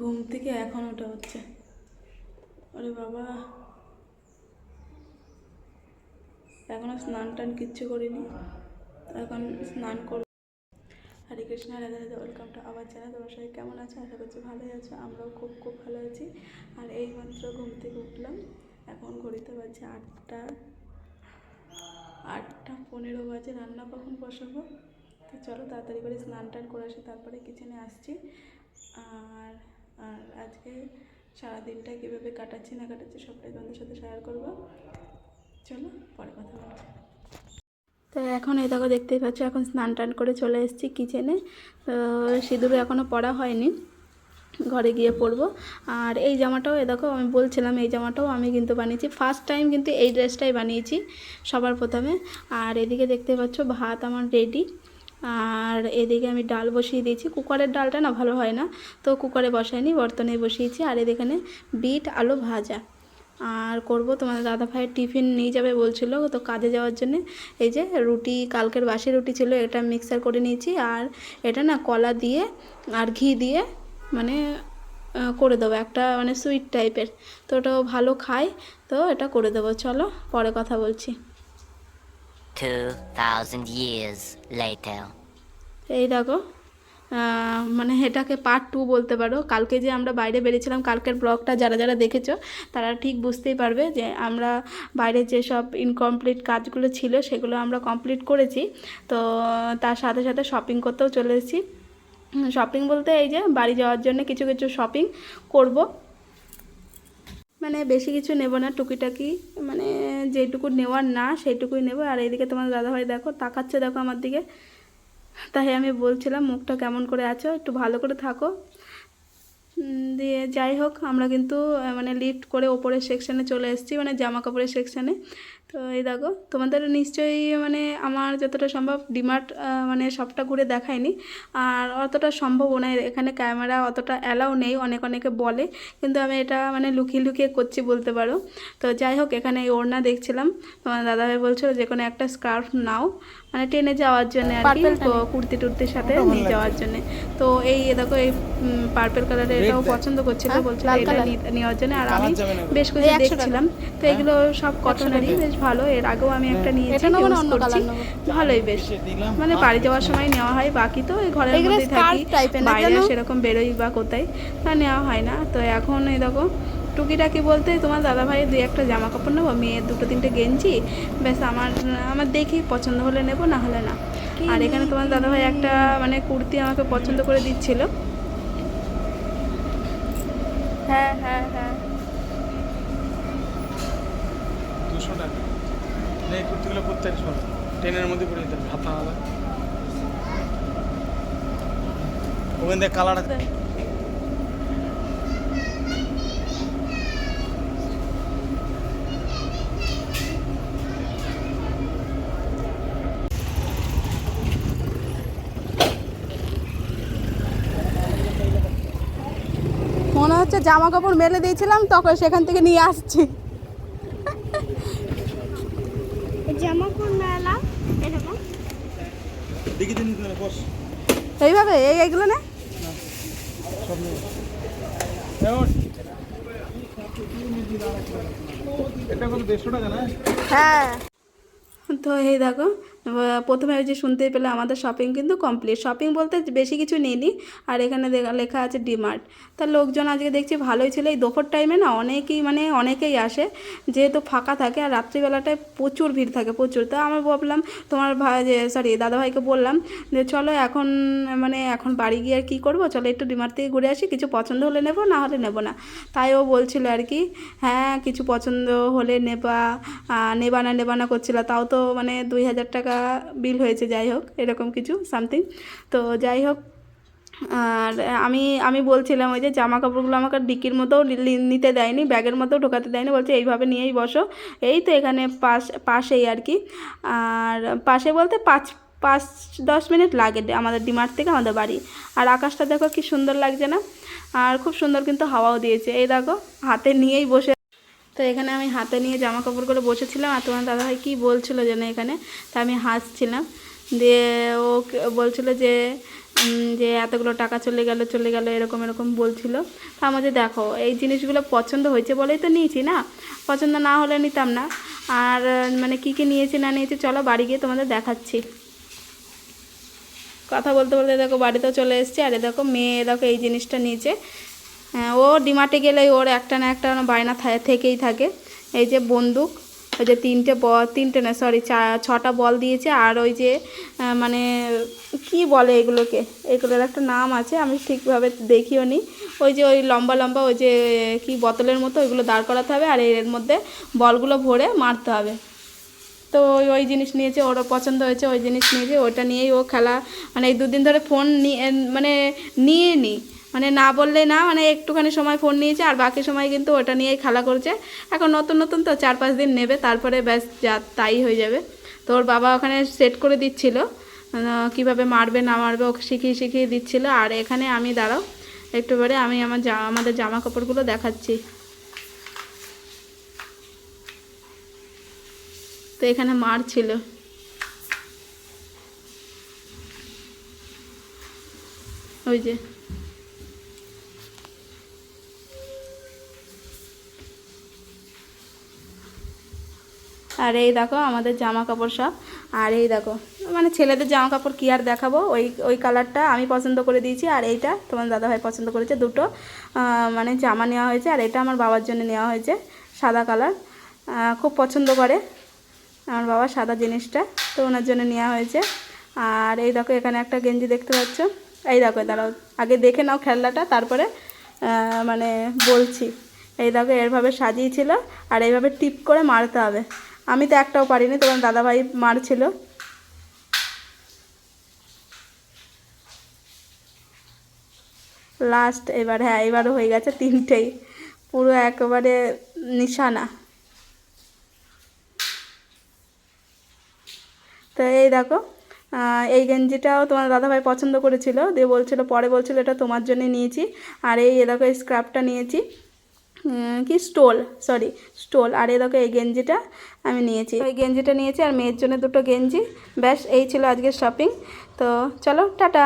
ঘুম থেকে এখন ওটা হচ্ছে। আরে বাবা। এখনও স্নান টান কিচ্ছু করিনি। এখন স্নান করব হরে কৃষ্ণ, রাধা রাধা ওয়েলকাম টু আবার চ্যানেল তোমার সবাই কেমন আছো? আশা করছি ভালোই আছো। আমরাও খুব খুব ভালো আছি। আর এই মাত্র ঘুম থেকে উঠলাম। এখন ঘড়িতে বাজছে আটটা আটটা পনেরো বাজে। রান্না কখন বসাবো? তো চলো তাড়াতাড়ি করে স্নান টান করে আসি, তারপরে কিচেনে আসছি। আর আর আজকে সারাদিনটা কীভাবে কাটাচ্ছি না কাটাচ্ছি সবটাই তোমাদের সাথে শেয়ার করব। চলো, পরে কথা বলছি। তো এখন এই দেখো দেখতেই পাচ্ছ, এখন স্নান টান করে চলে এসেছি কিচেনে তো সিঁদুর এখনও পরা হয়নি, ঘরে গিয়ে পরবো। আর এই জামাটাও এ দেখো, আমি বলছিলাম এই জামাটাও আমি কিন্তু বানিয়েছি। ফার্স্ট টাইম কিন্তু এই ড্রেসটাই বানিয়েছি সবার প্রথমে। আর এদিকে দেখতে পাচ্ছ, ভাত আমার রেডি আর এদিকে আমি ডাল বসিয়ে দিয়েছি। কুকারের ডালটা না ভালো হয় না, তো কুকারে বসাইনি বর্তনে বসিয়েছি। আর এদিকে বিট, আলু ভাজা। আর করব তোমাদের দাদা ভাইয়ের টিফিন নিয়ে যাবে বলছিল, তো কাজে যাওয়ার জন্য। এই যে রুটি, কালকের বাসি রুটি ছিল, এটা মিক্সার করে নিয়েছি। আর এটা না কলা দিয়ে আর ঘি দিয়ে মানে করে দেবো। একটা মানে সুইট টাইপের তো ওটাও ভালো খায়, তো এটা করে দেবো। চলো পরে কথা বলছি। 2,000 years later. এই দেখো মানে এটাকে পার্ট টু বলতে পারো। কালকে যে আমরা বাইরে বেরিয়েছিলাম কালকের ব্লগটা যারা যারা দেখেছ তারা ঠিক বুঝতেই পারবে যে আমরা বাইরে যেসব ইনকমপ্লিট কাজগুলো ছিল সেগুলো আমরা কমপ্লিট করেছি। তো তার সাথে সাথে শপিং করতেও চলে এসেছি। শপিং বলতে এই যে বাড়ি যাওয়ার জন্য কিছু কিছু শপিং করব। মানে বেশি কিছু নেব না, টুকিটাকি মানে যেটুকু নেওয়ার না সেইটুকুই নেব। আর এইদিকে তোমার দাদাভাই দেখো, তাকাচ্ছে দেখো আমার দিকে। তাই আমি বলছিলাম, মুখটা কেমন করে আছো? একটু ভালো করে থাকো। দিয়ে যাই হোক, আমরা কিন্তু মানে লিফট করে ওপরের সেকশানে চলে এসেছি মানে জামা কাপড়ের সেকশানে তো এই দেখো, তোমাদের নিশ্চয়ই মানে আমার যতটা সম্ভব ডিমার্ট মানে সবটা ঘুরে দেখায়নি। আর অতটা সম্ভবও নয় এখানে ক্যামেরা অতটা অ্যালাউ নেই, অনেক অনেকে বলে, কিন্তু আমি এটা মানে লুকিয়ে লুকিয়ে করছি বলতে পারো। তো যাই হোক, এখানে এই ওড়না দেখছিলাম, তোমার দাদাভাই বলছিল যে কোনো একটা স্কার্ফ নাও। মানে টেনে যাওয়ার জন্য আর কি তো কুর্তি টুর্তির সাথে নিয়ে যাওয়ার জন্য। তো এই দেখো এই পার্পেল কালারের এটাও পছন্দ করছিল বলছিল এটা নেওয়ার জন্য। আর আমি বেশ কিছু দেখছিলাম। তো এগুলো সব কটনেরই বেশ ভালো। এর আগেও আমি একটা নিয়েছি ইউজ করছি। ভালোই বেশ। মানে বাড়ি যাওয়ার সময় নেওয়া হয় বাকি তো এই ঘরের মধ্যেই থাকি। বাইরে সেরকম বেরোই বা কোথায় তা নেওয়া হয় না। তো এখন এই দেখো টুকিটাকি বলতে তোমার দাদা ভাই দুই একটা জামা কাপড় নেব মেয়ের দুটো তিনটে গেঞ্জি ব্যাস আমার আমার দেখি পছন্দ হলে নেব না হলে না। আর এখানে তোমার দাদা ভাই একটা মানে কুর্তি আমাকে পছন্দ করে দিচ্ছিল। হ্যাঁ হ্যাঁ হ্যাঁ। দুশো টাকা। এই কুর্তিগুলো পঁয়তাল্লিশ ট্রেনের মধ্যে পড়ে যেতে হাতা আলাদা। ওখান থেকে কালার মনে হচ্ছে জামা কাপড় মেলে দিয়েছিলাম তখন সেখান থেকে নিয়ে আসছি। জামা কোন মেলা এরকম? দেখি দিন বস। এইভাবে এই এইগুলো না। সব নেই এই ওঠ। এটা কত দেড়শো টাকা না? হ্যাঁ। তো এই দেখো প্রথমে ওই যে শুনতে পেলে আমাদের শপিং কিন্তু কমপ্লিট শপিং বলতে বেশি কিছু নিইনি। আর এখানে লেখা আছে ডিমার্ট তা লোকজন আজকে দেখছি ভালোই ছিল। এই দুপুর টাইমে না অনেকেই মানে অনেকেই আসে, যেহেতু ফাঁকা থাকে আর রাত্রিবেলাটায় প্রচুর ভিড় থাকে, প্রচুর। তো আমি ভাবলাম, তোমার ভাই যে সরি দাদাভাইকে বললাম যে, চলো এখন মানে এখন বাড়ি গিয়ে আর কী করব? চলো একটু ডিমার্ট থেকে ঘুরে আসি। কিছু পছন্দ হলে নেব, না হলে নেব না। তাই ও বলছিল আর কি হ্যাঁ কিছু পছন্দ হলে নেবা। নেবা না নেবা না করছিল। তাও তো মানে দুই হাজার টাকা বিল হয়েছে, যাই হোক, এরকম কিছু সামথিং তো যাই হোক, আর আমি আমি বলছিলাম ওই যে জামা কাপড়গুলো আমাকে ডিকির মতোও লি- নিতে দেয়নি, ব্যাগের মতো ঢোকাতে দেয়নি, বলছে এইভাবে নিয়েই বসো। এই তো এখানে পাশ, পাশেই আর কি। আর পাশে বলতে পাঁচ পাঁচ, দশ মিনিট লাগে আমাদের ডিমার্ট থেকে আমাদের বাড়ি। আর আকাশটা দেখো কি সুন্দর লাগছে না? আর খুব সুন্দর কিন্তু হাওয়াও দিয়েছে। এই দেখো, হাতে নিয়েই বসে তো এখানে আমি হাতে নিয়ে জামা কাপড় করে বসেছিলাম আর তোমার দাদাভাই কী বলছিলো যেন এখানে? তা আমি হাসছিলাম। দিয়ে ও বলছিল যে যে এতগুলো টাকা চলে গেল চলে গেল, এরকম এরকম বলছিল। তা আমাদের দেখো, এই জিনিসগুলো পছন্দ হয়েছে বলেই তো নিয়েছি না? পছন্দ না হলে নিতাম না। আর মানে কী কী নিয়েছি না নিয়েছি, চলো বাড়ি গিয়ে তোমাদের দেখাচ্ছি। কথা বলতে বলতে দেখো বাড়িতেও চলে এসেছে। আর দেখো মেয়ে দেখো এই জিনিসটা নিয়েছে। ও ডিমার্টে গেলে ওর একটা না একটা বায়না থেকেই থাকে। এই যে বন্দুক ওই যে তিনটে বল তিনটে না সরি চা, ছটা বল দিয়েছে আর ওই যে মানে কি বলে এগুলোকে? এগুলোর একটা নাম আছে, আমি ঠিকভাবে দেখিও নি। ওই যে ওই লম্বা লম্বা ওই যে, কি বোতলের মতো ওইগুলো দাঁড় করাতে হবে আর এর মধ্যে বলগুলো ভরে মারতে হবে। তো ওই ওই জিনিস নিয়েছে, ওরও পছন্দ হয়েছে, ওই জিনিস নিয়েছে ওটা নিয়েই ও খেলা মানে এই দুদিন ধরে ফোন নিয়ে মানে নিয়ে নি। মানে না বললে না মানে একটুখানি সময় ফোন নিয়েছে আর বাকি সময় কিন্তু ওটা নিয়েই খেলা করছে। এখন নতুন নতুন তো চার পাঁচ দিন নেবে, তারপরে ব্যাস যা তাই হয়ে যাবে। তো ওর বাবা ওখানে সেট করে দিচ্ছিল কীভাবে মারবে, না মারবে, ওকে শিখিয়ে শিখিয়ে দিচ্ছিল। আর এখানে আমি দাঁড়াও, একটু পরে আমি আমার জামা আমাদের জামা কাপড়গুলো দেখাচ্ছি। তো এখানে মার ছিল ওই যে। আর এই দেখো আমাদের জামা কাপড় সব। আর এই দেখো মানে ছেলেদের জামা কাপড় কী আর দেখাবো? ওই ওই কালারটা আমি পছন্দ করে দিয়েছি, আর এইটা তোমার দাদাভাই পছন্দ করেছে দুটো। মানে জামা নেওয়া হয়েছে, আর এটা আমার বাবার জন্য নেওয়া হয়েছে, সাদা কালার খুব পছন্দ করে আমার বাবা সাদা জিনিসটা, তো ওনার জন্য নেওয়া হয়েছে। আর এই দেখো, এখানে একটা গেঞ্জি দেখতে পাচ্ছ? এই দেখো দাঁড়াও, আগে দেখে নাও খেলনাটা, তারপরে মানে বলছি। এই দেখো এরভাবে সাজিয়েছিল, আর এইভাবে টিপ করে মারতে হবে। আমি তো একটাও পারিনি, তোমার দাদাভাই মারছিল। লাস্ট এবার হ্যাঁ এবারও হয়ে গেছে তিনটেই। পুরো একেবারে নিশানা। তো এই দেখো এই গেঞ্জিটাও তোমার দাদাভাই পছন্দ করেছিল। দিয়ে বলছিল, পরে বলছিল, এটা তোমার জন্য নিয়েছি। আর এই দেখো, এই স্ক্রাবটা নিয়েছি। কি, স্টোল সরি স্টোল। আর এ দেখো, এই গেঞ্জিটা আমি নিয়েছি। এই গেঞ্জিটা নিয়েছি আর মেয়ের জন্য দুটো গেঞ্জি। ব্যাস, এই ছিল আজকের শপিং তো চলো, টাটা।